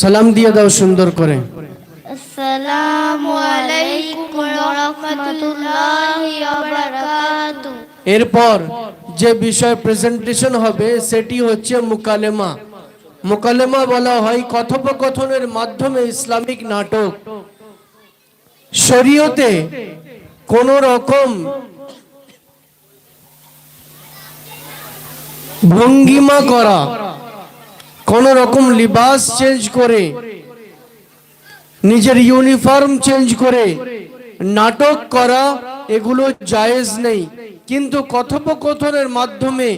সালাম দিয়ে দাও সুন্দর করে। এরপর যে বিষয় প্রেজেন্টেশন হবে সেটি হচ্ছে মুকালেমা। মুকালেমা বলা হয় কথোপকথনের মাধ্যমে ইসলামিক নাটক। শরীয়তে কোন রকম ভঙ্গিমা করা কোন রকম লিবাস চেঞ্জ করে, নিজের ইউনিফর্ম চেঞ্জ করে, নাটক করা, এগুলো জায়েজ নেই। কিন্তু কথোপকথনের মাধ্যমে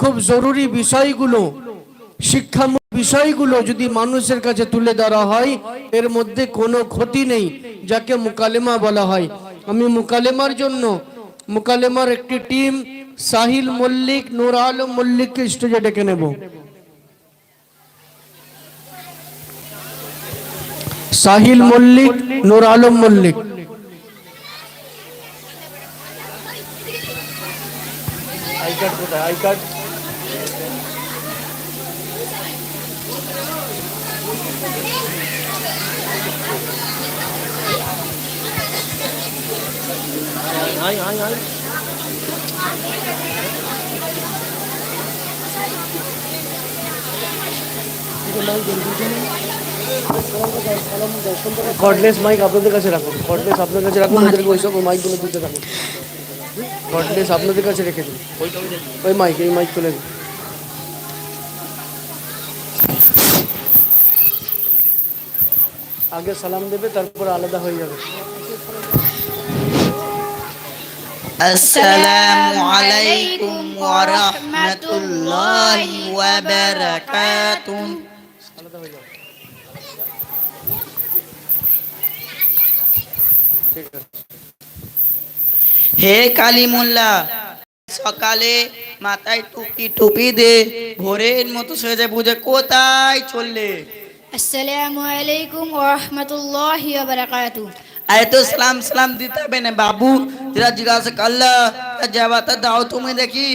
খুব জরুরি বিষয়গুলো, শিক্ষামূলক বিষয়গুলো যদি মানুষের কাছে তুলে ধরা হয়, এর মধ্যে কোনো ক্ষতি নেই, যাকে মুকালেমা বলা হয়। আমি মুকালেমার জন্য, মুকালেমার একটি টিম, সাহিল মল্লিক, নূর আলম মল্লিককে স্টেজে ডেকে নেব। Sahil Mallick Noor Alam Mallick. I card cordless mic আপনাদের কাছে রাখুন। কর্ডলেস আপনাদের কাছে রাখুন ওদেরকে ওইসব ওই মাইকগুলো দিতে থাকুন। কর্ডলেস আপনাদের কাছে রেখে দিন। ওই মাইক এই মাইক তুলে দিন। আগে সালাম দেবে তারপর আলাদা হয়ে যাবে। আসসালামু আলাইকুম ওয়া রাহমাতুল্লাহি ওয়া বারাকাতুহু। হে কালিমুল্লাহ সকালে মাথায় টুপি টুপি দে ভোরের মতো সেজে বুঝে কোথায় চললে? আসসালামু আলাইকুম ওয়া রাহমাতুল্লাহি ওয়া বারাকাতুহু। আরে তো সালাম সালাম দিতে হবে না বাবু। যেটা জিজ্ঞাসা করলা তা জবাবটা দাও তুমি দেখি।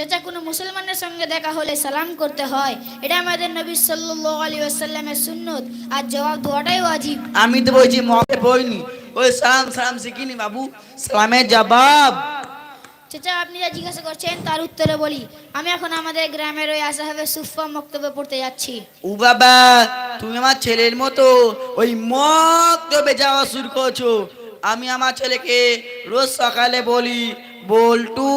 চাচা কোনো মুসলমানের সঙ্গে দেখা হলে সালাম করতে হয়। এটা আমাদের নবী সাল্লাল্লাহু আলাইহি ওয়াসাল্লামের সুন্নত। আর জবাব দেওয়াটাই ওয়াজিব। আমি তো বলছি মকে বইনি। ওই সালাম সালাম শিখিনি বাবু। সালামের জবাব। চাচা আপনি যা জিজ্ঞাসা করছেন তার উত্তরে বলি। আমি এখন আমাদের গ্রামের ওই আসাহাবে সুফা মক্তবে পড়তে যাচ্ছি। ও বাবা তুমি আমার ছেলের মতো ওই মগ তবে যাওয়া শুরু করছ। আমি আমার ছেলেকে রোজ সকালে বলি বল্টু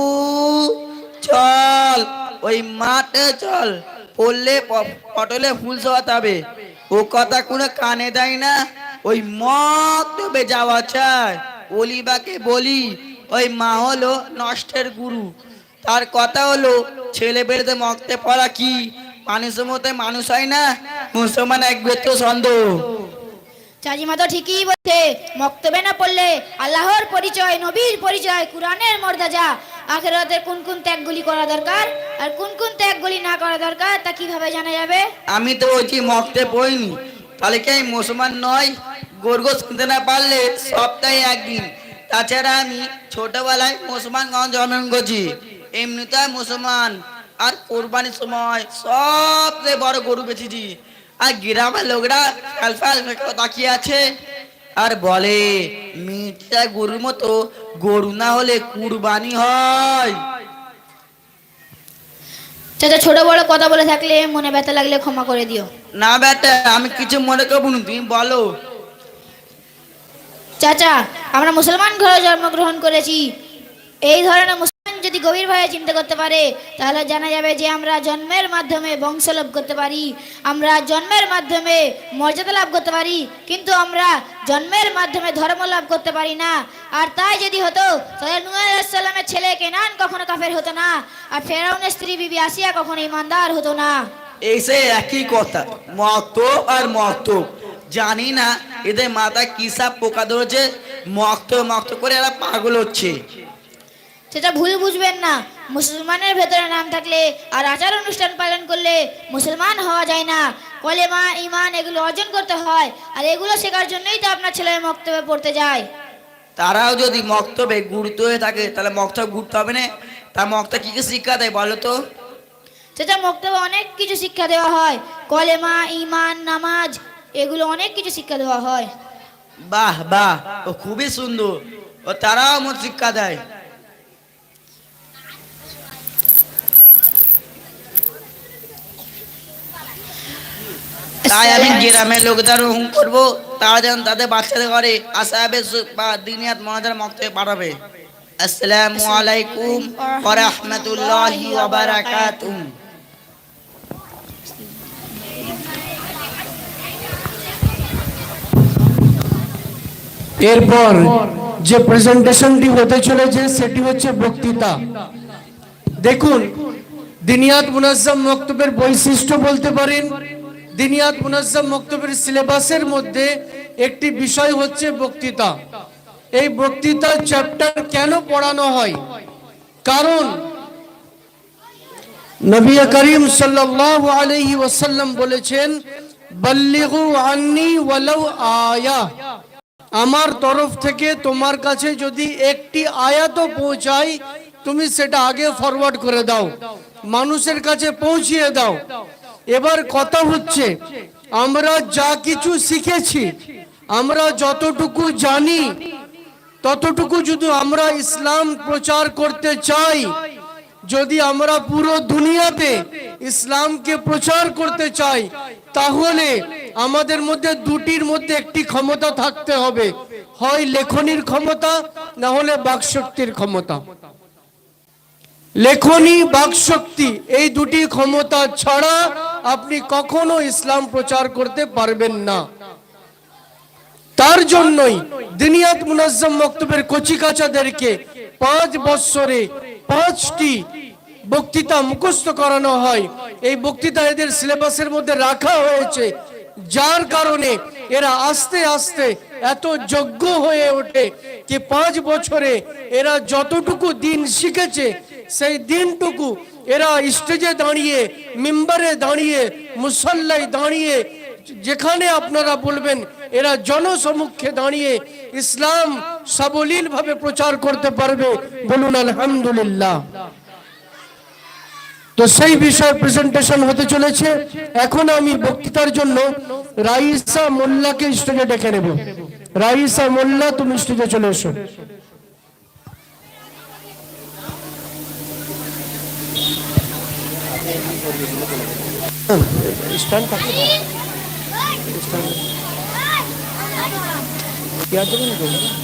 চল, ওই মাঠে চল। পড়লে পটলে ফুল সরাতে হবে ও কথা কোনো কানে দেয় না, ওই মগ তবে যাওয়া চায়। অলিবাকে বলি, ওই মা হলো নষ্টের গুরু। তার কথা হলো, ছেলে বেড়েতে মগতে পড়া কি? মানুষের মতো মানুষ হয় না, মুসলমান এক ব্যক্তি সন্দেহ চাচিমা তো ঠিকই বলছে, মক্তবে না পড়লে আল্লাহর পরিচয়, নবীর পরিচয়, কোরআনের মর্যাদা। আখেরাতের কোন কোন ত্যাগগুলি করা দরকার? আর কোন কোন ত্যাগগুলি না করা দরকার, তা কীভাবে জানা যাবে? আমি তো বলছি মগতে পড়িনি। তাহলে কি আমি মুসলমান নয় গর্গ শুনতে না পারলে সপ্তাহে একদিন। তাছাড়া আমি ছোটবেলায় মুসলমান গাঁও জন্মগ্রহণ করছি। এমনিতে মুসলমান। আর কোরবানির সময় সবচেয়ে বড় গরু বেঁচেছি। আর গ্রামের লোকরা ফ্যালফ্যাল করে তাকিয়ে আছে। আর বলে মিটটা গরুর মতো গরু না হলে কুরবানি হয়। চাচা ছোট বড় কথা বলে থাকলে মনে ব্যথা লাগলে ক্ষমা করে দিও। না বেটা আমি কিছু মনে করব না তুমি বলো। চাচা আমরা মুসলমান ঘরে জন্মগ্রহণ করেছি। এই ধরনের যদি গভীরভাবে চিন্তা করতে পারে, তাহলে জানা যাবে যে আমরা জন্মের মাধ্যমে বংশ লাভ করতে পারি, আমরা জন্মের মাধ্যমে মর্যাদা লাভ করতে পারি, কিন্তু আমরা জন্মের মাধ্যমে ধর্ম লাভ করতে পারি না। আর তাই যদি হতো, তাহলে নুয়াল্লামের ছেলে কেনান কখনো কাফের হতো না, আর ফেরাউনের স্ত্রী বিবি আসিয়া কখনো ইমানদার হতো না। এই সে একই কথা মত আর মত জানি না, এদের মাথায় কি সব পোকা ধরেছে মক্ত মক্ত করে এরা পাগল হচ্ছে। সেটা ভুল বুঝবেন না। মুসলমানের ভেতরে নাম থাকলে আর আচার অনুষ্ঠান পালন করলে মুসলমান হওয়া যায় না। কলেমা ইমান এগুলো অর্জন করতে হয় আর এগুলো শেখার জন্যই তো আপনার ছেলে মক্তবে পড়তে যায়। তারাও যদি মক্তবে গুরুত্ব হয়ে থাকে তাহলে মক্তব ঘুরতে হবে না। তা মক্ত কি কি শিক্ষা দেয় বলো তো? সেটা মক্তবে অনেক কিছু শিক্ষা দেওয়া হয়। কলেমা ইমান নামাজ এগুলো অনেক কিছু শিক্ষা দেওয়া হয়। বাহ বাহ ও খুবই সুন্দর। ও তারাও মত শিক্ষা দেয়। তাই আমি গ্রামের লোকদের হুম করব তারা যেন তাদের বাচ্চাদের ঘরে আসাবে বা দিনিয়াত মহাজার মক্তবে পাঠাবে। আসসালামু আলাইকুম ওয়া রাহমাতুল্লাহি ওয়া বারাকাতুহু। এরপর যে প্রেজেন্টেশনটি হতে চলেছে সেটি হচ্ছে বক্তৃতা। দেখুন দিনিয়াত মুনাজ্জাম মক্তবের বৈশিষ্ট্য বলতে পারেন দিনিয়াত মুনাজ্জাম মক্তবের সিলেবাসের মধ্যে একটি বিষয় হচ্ছে বক্তৃতা। এই বক্তৃতার চ্যাপ্টার কেন পড়ানো হয়? কারণ নবী করিম সাল্লাল্লাহু আলাইহি ওয়াসাল্লাম বলেছেন, বল্লিগু আন্নি ওয়ালাউ আয়া। আমার তরফ থেকে তোমার কাছে যদি একটি আয়াত পৌঁছায়, তুমি সেটা আগে ফরওয়ার্ড করে দাও। মানুষের কাছে পৌঁছিয়ে দাও। এবার কথা হচ্ছে, আমরা যা কিছু শিখেছি, আমরা যতটুকু জানি, ততটুকু যদি আমরা ইসলাম প্রচার করতে চাই, যদি আমরা পুরো দুনিয়াতে ইসলামকে প্রচার করতে চাই, তাহলে আমাদের মধ্যে দুটির মধ্যে একটি ক্ষমতা থাকতে হবে। হয় লেখনির ক্ষমতা, না হলে বাকশক্তির ক্ষমতা। লেখনী বাকশক্তি, এই দুটি ক্ষমতা ছাড়া আপনি কখনো ইসলাম প্রচার করতে পারবেন না। তার জন্যই দিনিয়াত মুনাজ্জম মক্তবের কচিকাচাদেরকে পাঁচ বৎসরে পাঁচটি বক্তৃতা মুখস্থ করানো হয়। এই বক্তৃতা এদের সিলেবাসের মধ্যে রাখা হয়েছে। যার কারণে এরা আস্তে আস্তে এত যোগ্য হয়ে ওঠে যে পাঁচ বছরে এরা যতটুকু দিন শিখেছে সেই দিনটুকু এরা স্টেজে দাঁড়িয়ে, মিম্বারে দাঁড়িয়ে, মুসল্লায় দাঁড়িয়ে, যেখানে আপনারা বলবেন এরা জনসমুখে দাঁড়িয়ে ইসলাম সাবলীল ভাবে প্রচার করতে পারবে বলুন আলহামদুলিল্লাহ। তো সেই বিষয়ে প্রেজেন্টেশন হতে চলেছে। এখন আমি বক্তৃতার জন্য রাইসা মোল্লাকে স্টেজে ডেকে নেব। রাইসা মোল্লা, তুমি স্টেজে চলে এসো। স্ট্যান্ড থাকতে বক্তৃতা ও দোয়া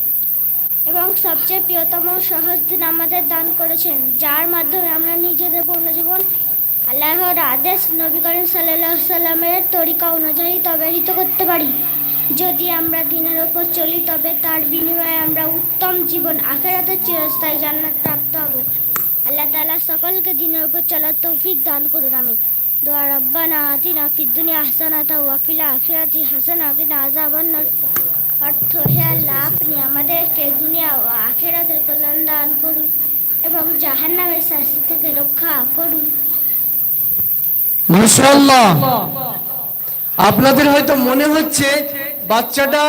এবং সবচেয়ে প্রিয়তম সহজ দিন আমাদের দান করেছেন, যার মাধ্যমে আমরা নিজেদের পূর্ণজীবন আল্লাহর আদেশ নবী করিম সাল্লাহ সাল্লামের তরিকা অনুযায়ী তবাহিত করতে পারি। যদি আমরা দিনের ওপর চলি, তবে তার বিনিময়ে আমরা উত্তম জীবন আখেরাতের চিরস্থায়ী জান্নাত প্রাপ্ত হব। আল্লাহ তালা সকলকে দিনের উপর চলার তৌফিক দান করুন আমি দোয়া রব্বানা আতিনা ফিদ দুনিয়া হাসানাতা ওয়া ফিল আখিরাতি হাসানা কিনা আযাবান নার। অর্থ হে আল্লাহ আপনি আমাদেরকে দুনিয়া ও আখেরাতের কল্যাণ দান করুন এবং জাহান্নামের শাস্তি থেকে রক্ষা করুন। মাশাআল্লাহ। আপনাদের হয়তো মনে হচ্ছে বাচ্চাটা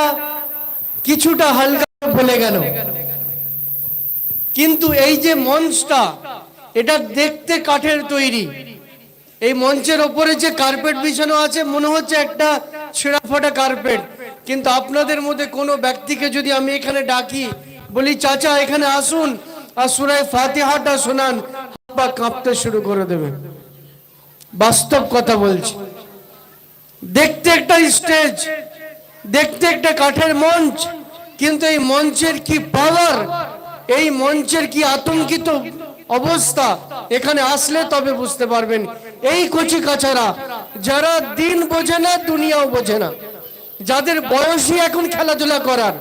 কিছুটা হালকা বলে গেল। কিন্তু এই যে মঞ্চটা, এটা দেখতে কাঠের তৈরি। এই মঞ্চের ওপরে যে কার্পেট বিছানো আছে, মনে হচ্ছে একটা ছেঁড়া ফাটা কার্পেট কিন্তু আপনাদের মধ্যে কোনো ব্যক্তিকে যদি আমি এখানে ডাকি, বলি, চাচা, এখানে আসুন। আর সুরায় ফাতিহাটা শোনান পা কাঁপতে শুরু করে দেবে। বাস্তব কথা বলছি। দেখতে একটা স্টেজ, দেখতে একটা কাঠের মঞ্চ, কিন্তু এই মঞ্চের কি পাওয়ার এই মঞ্চের কি আতঙ্কিত অবস্থা? এখানে আসলে তবে বুঝতে পারবেন। এই কচি কাচারা, যারা দিন বোঝে না, দুনিয়াও বোঝে না। যাদের বয়সই এখন খেলাধুলা করার,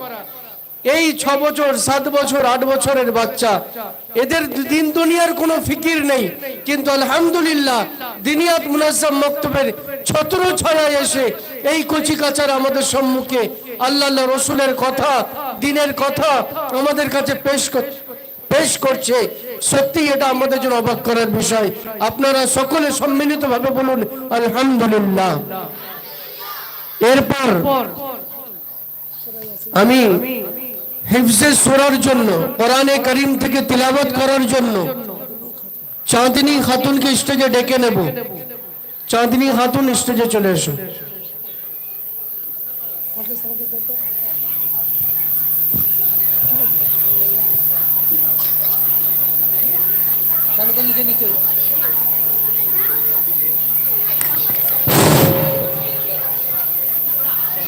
এই ছ বছর, সাত বছর, আট বছরের বাচ্চা, এদের দিন দুনিয়ার কোনো ফিকির নেই। কিন্তু আলহামদুলিল্লাহ, দিনিয়াত মুনাজ্জাম মক্তবের ছত্র ছড়ায় এসে এই কচি কাচার আমাদের সম্মুখে আল্লাহ রসুলের কথা, দিনের কথা আমাদের কাছে পেশ কর- পেশ করছে। সত্যি এটা আমাদের জন্য অবাক করার বিষয়। আপনারা সকলে সম্মিলিত ভাবে বলুন, আলহামদুলিল্লাহ। এরপর আমি হিফজে সুরার জন্য কোরআনে করিম থেকে তিলাবত করার জন্য চাঁদনি খাতুনকে স্টেজে ডেকে নেব। চাঁদনি খাতুন স্টেজে চলে এসো।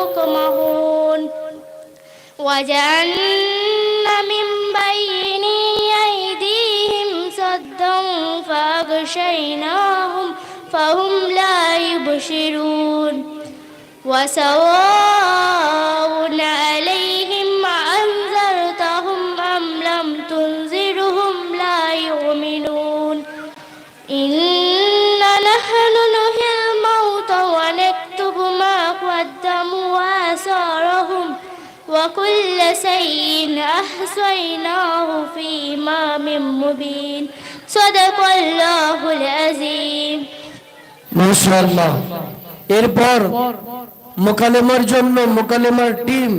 مقمحون وجعلنا من بين أيديهم سدا فأغشيناهم فهم لا يبصرون. وسواء شيء أحصيناه في إمام مبين صدق الله العظيم মাশাআল্লাহ এরপর মোকালেমার জন্য মোকালেমার টিম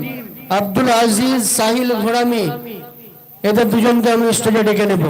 আব্দুল আজিজ সাহিল ঘোড়ামি এদের দুজনকে আমি স্টেজে ডেকে নেব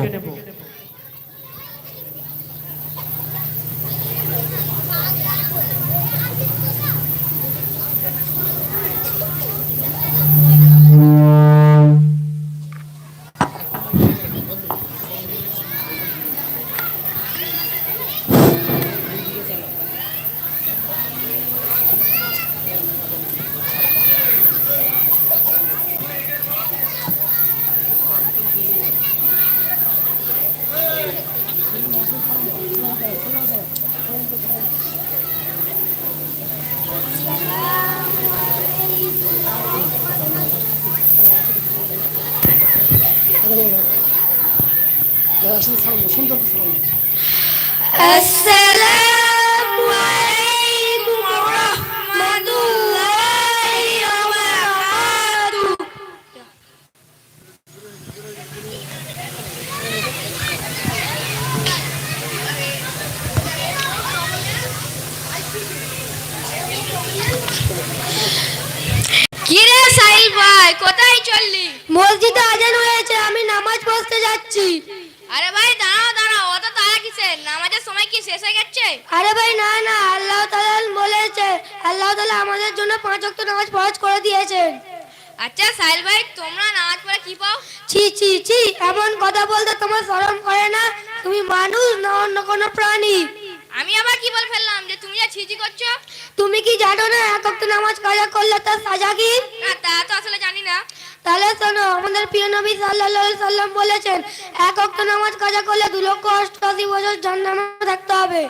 আমাদের প্রিয় নবী সাল্লাল্লাহু আলাইহি সাল্লাম বলেছেন এক ওয়াক্ত নামাজ কাজা করলে দু লক্ষ অষ্টআশি বছর জান্নাতে থাকতে হবে।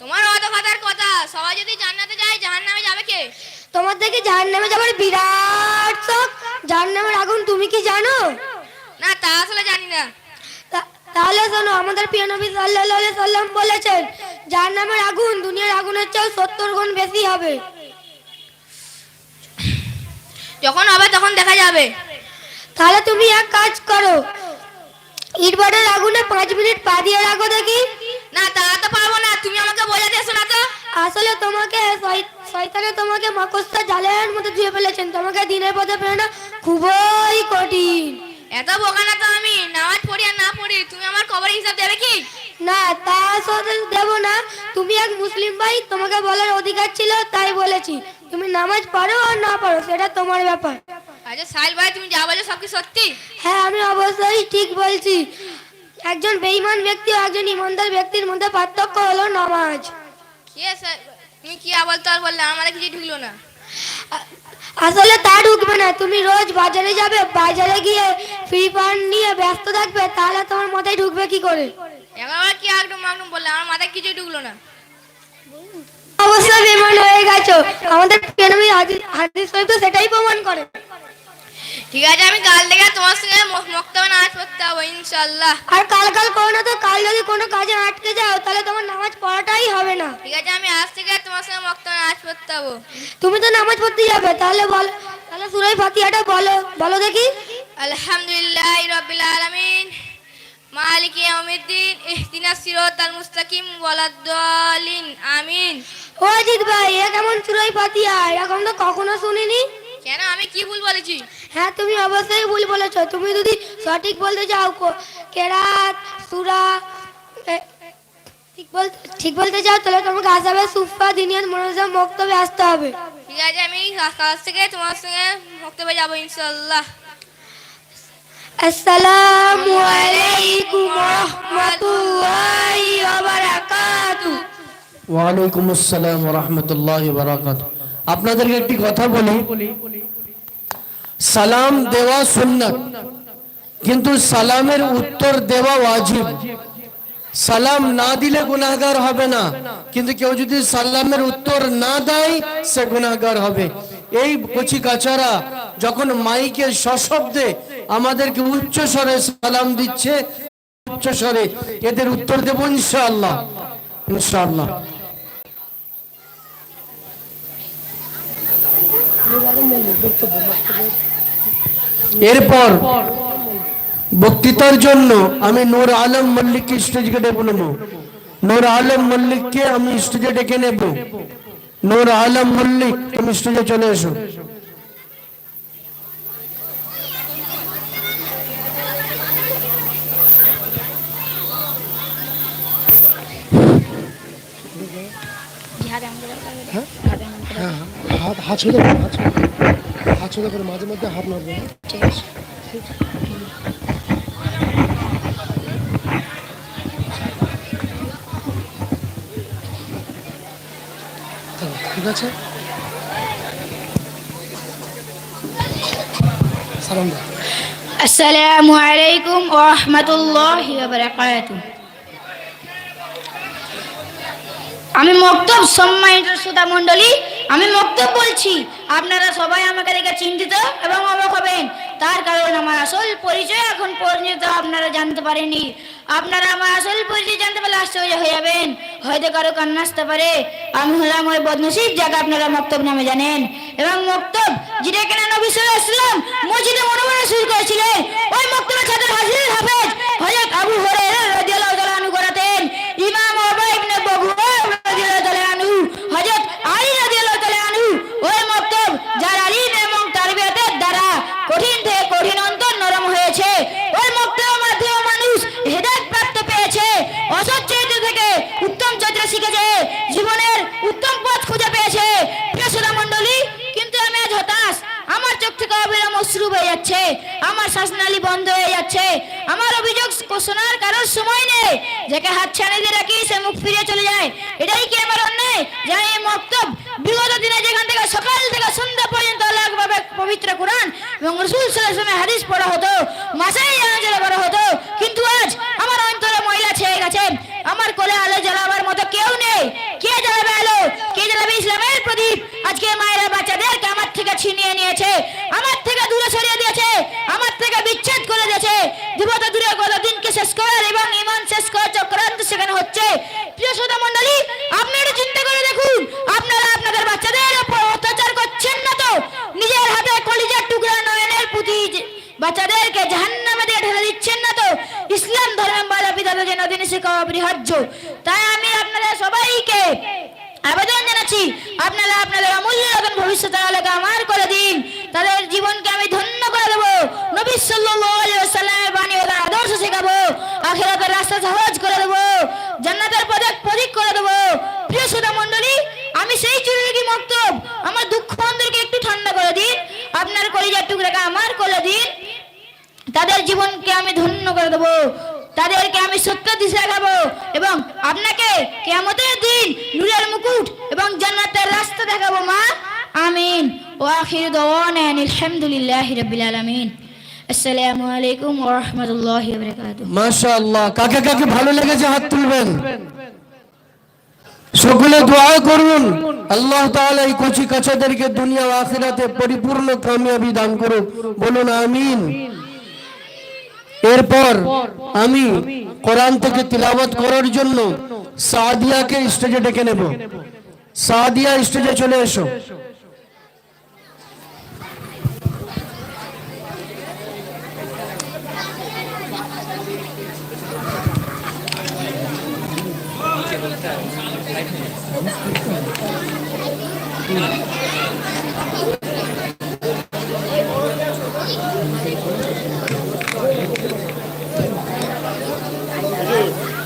তোমার অত কথার কথা সবাই যদি জান্নাতে যায় জাহান্নামে যাবে কে? তোমার থেকে জাহান্নামে যাবার বিরাট শখ। জাহান্নামের আগুন তুমি কি জানো? না তা আসলে জানি না। তাহলে শোনো আমাদের প্রিয় নবী সাল্লাল্লাহু আলাইহি সাল্লাম বলেছেন জাহান্নামের আগুন দুনিয়ার আগুনের চেয়েও সত্তর গুণ বেশি হবে। যখন হবে তখন দেখা যাবে। তাহলে তুমি এক কাজ করো। ইটবাটের আগুনে পাঁচ মিনিট পা দিয়ে রাখো দেখি। না তা তো পারব না তুমি আমাকে বোঝাতে এসো না তো। আসলে তোমাকে শয়তানে তোমাকে মাকস্তা জালের মধ্যে ধুয়ে ফেলেছেন। তোমাকে দিনের পথে প্রেরণা খুবই কঠিন। এত বোকা না তো আমি নামাজ পড়ি আর না পড়ি তুমি আমার কবর হিসাব দেবে কি? না তা সাথে দেব না। তুমি এক মুসলিম ভাই তোমাকে বলার অধিকার ছিল তাই বলেছি। তুমি নামাজ পড়ো আর না পড়ো সেটা তোমার ব্যাপার। আচ্ছা সাইল ভাই তুমি যা বলো সব কি সত্যি? হ্যাঁ আমি অবশ্যই ঠিক বলছি। একজন বেঈমান ব্যক্তি ও একজন ইমানদার ব্যক্তির মধ্যে পার্থক্য হলো নামাজ। কি স্যার তুমি কি আবল তো আর বললে? আমার কিছু ঢুকলো না। আসলে তা ঢুকবে না। তুমি রোজ বাজারে যাবে বাজারে গিয়ে ফ্রি ফান্ড নিয়ে ব্যস্ত থাকবে তাহলে তোমার মাথায় ঢুকবে কি করে? একবার কি একদম একদম বললে? আমার মাথায় কিছু ঢুকলো না। অবশ্যই বেমান হয়ে গেছো। আমাদের প্রেমী হাদিস শরীফ তো সেটাই প্রমাণ করে। ঠিক আছে আমি কাল থেকে তোমার সঙ্গে মক্তবে নামাজ পড়তে হব ইনশাল্লাহ। আর কাল কাল করো না তো কাল যদি কোনো কাজে আটকে যাও তাহলে তোমার নামাজ পড়াটাই হবে না। ঠিক আছে আমি আজ থেকে তোমার সঙ্গে মক্তবে নামাজ পড়তে হব তুমি তো নামাজ পড়তে যাবে তাহলে বল তাহলে সুরাই ফাতিহাটা বলো বলো দেখি। আলহামদুলিল্লাহ রবিল আলমিন মালিক ইয়াউমিদ্দিন ইহদিনাস সিরাতাল মুস্তাকিম ওয়ালাদ-দালিন আমিন। ও অজিত ভাই এ কেমন সুরাই ফাতিহা? এরকম তো কখনো শুনিনি। কেন? আমি কি ভুল বলেছি? হ্যাঁ তুমি অবশ্যই ভুল বলেছ। তুমি যদি সঠিক বলতে চাও কেরাত সুরা ঠিক বলতে ঠিক বলতে চাও তাহলে তোমাকে আসাবে সুফা দিনিয়ান মনোজাম বক্তব্যে আসতে হবে। ঠিক আছে আমি কাজ থেকে তোমার সঙ্গে বক্তব্যে যাব ইনশাল্লাহ আসসালামু আলাইকুম রহমতুল্লাহি ওয়া বারাকাতু। ওয়ালাইকুম আসসালাম রহমতুল্লাহ বারাকাত। আপনাদেরকে একটি কথা বলি। সালাম দেওয়া সুন্নাত, কিন্তু সালামের উত্তর দেওয়া ওয়াজিব। সালাম না দিলে গুনাহগার হবে না, কিন্তু কেউ যদি সালামের উত্তর না দেয়, সে গুনাহগার হবে। এই কচি কাচারা যখন মাইকে সশব্দে আমাদেরকে উচ্চ স্বরে সালাম দিচ্ছে, উচ্চ স্বরে এদের উত্তর দেবো ইনশাআল্লাহ ইনশাআল্লাহ। এরপর বক্তৃতার জন্য আমি নূর আলম মল্লিককে স্টেজকে ডেকে নেব। নূর আলম মল্লিককে আমি স্টেজে ডেকে নেব। নূর আলম মল্লিক তুমি স্টেজে চলে এসো। হাত হাত সোজা করো, হাত হাত করে মাঝে মধ্যে হাত? ঠিক আছে? আমি মক্তব সম্মানিত শ্রোতা মণ্ডলী আমি মক্তব বলছি, আপনারা সবাই আমাকে দেখে চিন্তিত এবং অবাক হবেন। তার কারণ আমার আসল পরিচয় এখন পর্যন্ত আপনারা জানতে পারেনি আপনারা আমার আসল পরিচয় জানতে পারলে আশ্চর্য হয়ে যাবেন। হয়তো কারও কান্না আসতে পারে। আমি হলাম ওই বদনসিব যাকে আপনারা মক্তব নামে জানেন। এবং মক্তব যেটা কিনা নবী আলাইহি ওয়াসাল্লাম মসজিদে মনোমনে শুরু করেছিলেন, ওই মক্তবের ছাত্র হাজির হাফেজ হযরত আবু হুরায়রা রাদিয়াল্লাহু তাআলা আনহু করাতেন ইমাম আবু ইবনে বকর রাদিয়াল্লাহু তাআলা আনহু হযরত আলী রাদিয়াল্লাহু তাআলা আনহু ওই মক্তব যার আলিম এবং তারবিয়াতের দ্বারা কঠিন থেকে কঠিন অন্তর নরম হয়েছে ওই মক্তবের মাধ্যমে মানুষ হেদায়েত প্রাপ্ত পেয়েছে অসৎ চরিত্র থেকে উত্তম চরিত্র শিখেছে জীবনের উত্তম পথ খুঁজে পেয়েছে প্রিয় শ্রোতা মণ্ডলী কিন্তু আমি আজ হতাশ আমার চোখ থেকে অবিরাম অশ্রু বয়ে যাচ্ছে আমার শ্বাসনালী বন্ধ হয়ে যাচ্ছে আমার অভিযোগ শোনার কারোর সময় নেই যাকে হাত ছাড়ে দিয়ে রাখি সে মুখ ফিরে চলে যায় এটাই কি আমার অন্যায় যাই এই মক্তব বিগত দিনে যেখান থেকে সকাল থেকে সন্ধ্যা পর্যন্ত আলাদাভাবে পবিত্র কোরআন এবং রসুল সাল্লামের হাদিস পড়া হতো মাসাই জানাজারা করা হতো কিন্তু আজ আমার অন্তরে মহিলা ছেয়ে গেছে আমার কোলে আলো জ্বালাবার মতো কেউ নেই কে জ্বালাবে আলো কে জ্বালাবে ইসলামের প্রদীপ আজকে মায়েরা বাচ্চাদেরকে আমার থেকে ছিনিয়ে নিয়েছে আমার থেকে দূরে সরিয়ে দিয়েছে আমার থেকে বিচ্ছেদ করে দিয়েছে যুবতা দূরে গত দিনকে শেষ করার এবং ইমান শেষ করার চক্রান্ত সেখানে হচ্ছে। প্রিয় শ্রোতা মন্ডলী আপনারা চিন্তা করে দেখুন, আপনারা আপনাদের বাচ্চাদের উপর অত্যাচার করছেন না তো? নিজের হাতে কলিজার টুকরা নয়নের পুঁতি বাচ্চাদেরকে জাহান্নামে দিয়ে ঢেলে দিচ্ছেন না তো? ইসলাম ধর্মের বাধা পিতাদের জন্য দিনে শিক্ষা অপরিহার্য তাই আমি আপনাদের সবাইকে আবেদন জানাচ্ছি আপনারা আপনাদের অমূল্য রতন ভবিষ্যৎ আলোকে আমার করে দিন তাদের জীবনকে আমি ধন্য করে দেবো নবী সাল্লাল্লাহু আলাইহি ওয়াসাল্লামের বাণী ও তার আদর্শ শেখাবো আখিরাতের রাস্তা সহজ করে দেবো জান্নাতের পথে প্রতীক করে দেবো প্রিয় শ্রোতা মণ্ডলী আমি সেই চুরিকি মক্তব আমার দুঃখ অন্তরকে একটু ঠান্ডা করে দিন আপনার কলিজার টুকরাকে আমার করে দিন তাদের জীবনকে আমি ধন্য করে দেবো তাদেরকে আমি দিশে দেখাবো এবং আপনাকে কেয়ামতের দিন নূরের মুকুট এবং জান্নাতের রাস্তা দেখাবো, মা। আমিন। ও আখির দাওয়ানা আলহামদুলিল্লাহি রাব্বিল আলামিন। আসসালামু আলাইকুম ওয়া রাহমাতুল্লাহি ওয়া বারাকাতুহু। মাশাআল্লাহ। কাকে কাকে ভালো লেগেছে হাত তুলবেন? সকলে দোয়া করুন। আল্লাহ তাআলা এই কচি কাছাদেরকে দুনিয়া ও আখিরাতে পরিপূর্ণ কামিয়াবি দান করুক। বলুন আমিন। এরপর আমি কোরআন থেকে তিলাওয়াত করার জন্য সাদিয়াকে স্টেজে ডেকে নেব। সাদিয়া স্টেজে চলে এসো।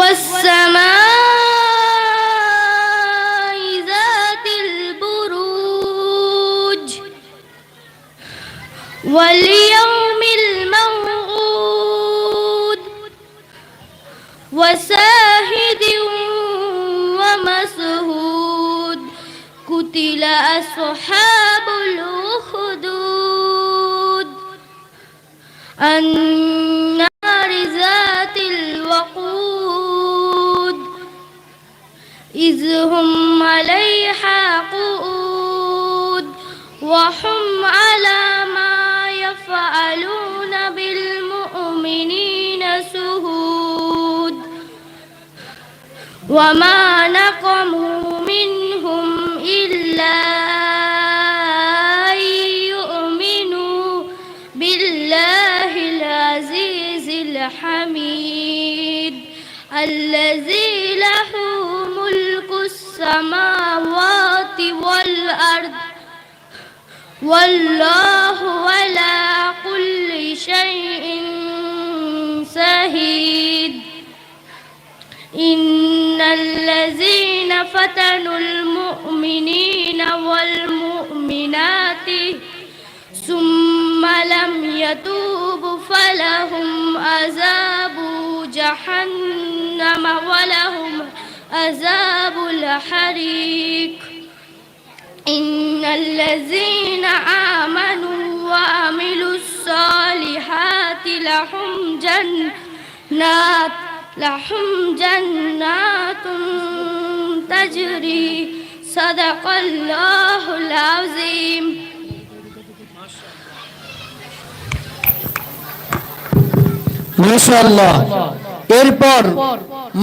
والسماء ذات البروج. واليوم الموعود. وشاهد ومشهود قتل أصحاب الأخدود. النار هم عليها قعود وهم على ما يفعلون بالمؤمنين شهود وما نقموا منهم إلا أن يؤمنوا بالله العزيز الحميد الذي له السماوات والأرض والله على كل شيء شهيد. إن الذين فتنوا المؤمنين والمؤمنات ثم لم يتوبوا فلهم عذاب جهنم ولهم عذاب الحريق إن الذين آمنوا وعملوا الصالحات لهم جنات لهم جنات تجري صدق الله العظيم মাশাআল্লাহ এরপর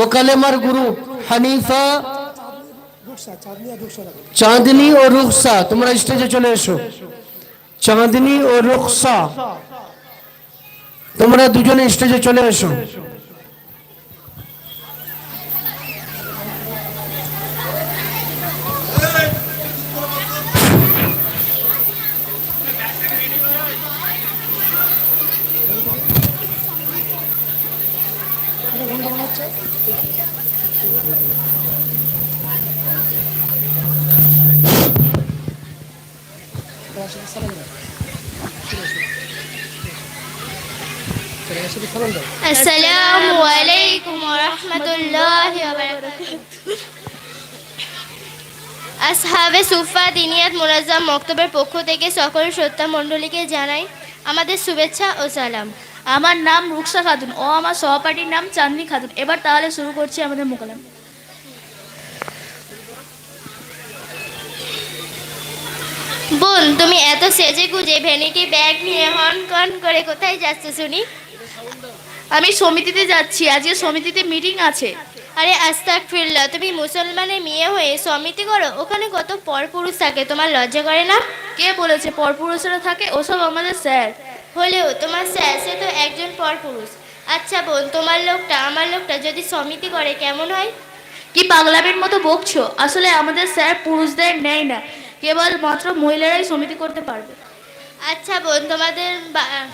মোকালেমার গ্রুপ হানিফা চাঁদনি ও রুখসা তোমরা স্টেজে চলে এসো। চাঁদনি ও রুখসা তোমরা দুজনে স্টেজে চলে এসো। আসসালামু আলাইকুম ওয়া রাহমাতুল্লাহি ওয়া বারাকাতুহু আসহাবে সুফা দিনিয়াত মুনাজ্জাম মক্তবের পক্ষ থেকে সকল শ্রদ্ধা মণ্ডলীকে জানাই আমাদের শুভেচ্ছা ও সালাম। আমার নাম রুকসা খাতুন। ও আমার সহপাঠীর নাম চাঁদনি খাতুন। এবার তাহলে শুরু করছি আমাদের মোকালাম। বোন তুমি এত সেজে গুজে ভ্যানিটি ব্যাগ নিয়ে হন কন করে কোথায় যাচ্ছ শুনি? আমি সমিতিতে যাচ্ছি আজকে সমিতিতে মিটিং আছে। আরে আস্তাক ফিরলা তুমি মুসলমানের মেয়ে হয়ে সমিতি করো ওখানে কত পরপুরুষ থাকে তোমার লজ্জা করে না? কে বলেছে পরপুরুষেরা থাকে? ওসব আমাদের স্যার। হলেও তোমার স্যার সে তো একজন পরপুরুষ। আচ্ছা বোন তোমার লোকটা আমার লোকটা যদি সমিতি করে কেমন হয়? কি পাগলামের মতো বকছো? আসলে আমাদের স্যার পুরুষদের নেয় না। কেবল মাত্র মহিলারাই সমিতি করতে পারবে। আচ্ছা বোন তোমাদের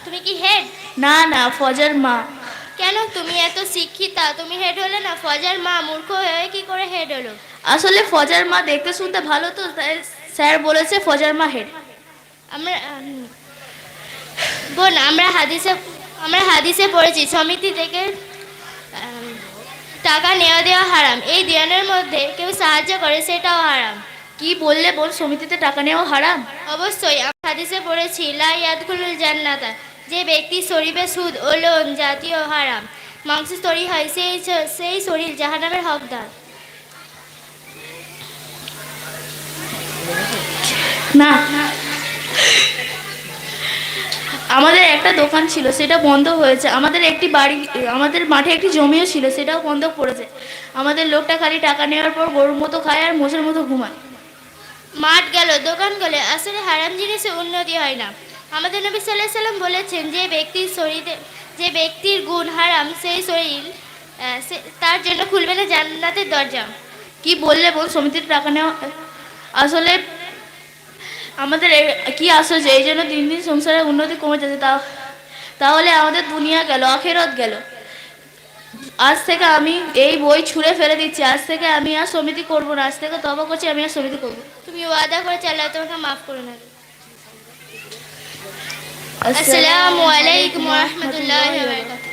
তুমি কি হেড না না ফজার মা। কেন তুমি এত শিক্ষিতা? তুমি হেড হলে না ফজার মা মূর্খ হয়ে কি করে হেড হলো? আসলে ফজার মা দেখতে শুনতে ভালো তো তাই স্যার বলেছে ফজার মা হেড আমরা বোন আমরা হাদিসে আমরা হাদিসে পড়েছি সমিতি থেকে টাকা নেওয়া দেওয়া হারাম। এই দেওয়ানোর মধ্যে কেউ সাহায্য করে সেটাও হারাম। কি বললে বল সমিতিতে টাকা নেওয়া হারাম? অবশ্যই হাদিসে পড়েছি লা ইয়াদখুলুল জান্নাতা যে ব্যক্তি শরীরে সুদ ও লোন জাতীয় হারাম মাংস তৈরি হয় সেই সেই শরীর জাহান্নামের হকদার। না। আমাদের একটা দোকান ছিল সেটা বন্ধ হয়েছে। আমাদের একটি বাড়ি আমাদের মাঠে একটি জমিও ছিল সেটাও বন্ধ পড়েছে। আমাদের লোকটা খালি টাকা নেওয়ার পর গরুর মতো খায় আর মোষের মতো ঘুমায়। মাঠ গেল, দোকান গেলে, আসলে হারাম জিনিসে উন্নতি হয় না। আমাদের নবী সাল্লাহ সাল্লাম বলেছেন, যে ব্যক্তির শরীরে, যে ব্যক্তির গুণ হারাম, সেই শরীর তার জন্য খুলবে না জান্নাতের দরজা। কি বললে বল, সমিতির নেওয়া? আসলে আমাদের কি আশ্চর্য এই জন্য দিন দিন সংসারের উন্নতি কমে যাচ্ছে, তা, তাহলে আমাদের দুনিয়া গেল, আখেরত গেল। আজ থেকে আমি এই বই ছুঁড়ে ফেলে দিচ্ছি। আজ থেকে আমি আর সমিতি করব না। আজ থেকে তবা করছি আমি আর সমিতি করব। তুমি ওয়াদা করে চাল্লাহ তোমাকে মাফ করে নেবে। আসসালামু আলাইকুম ওয়া রাহমাতুল্লাহি ওয়া বারাকাতুহু।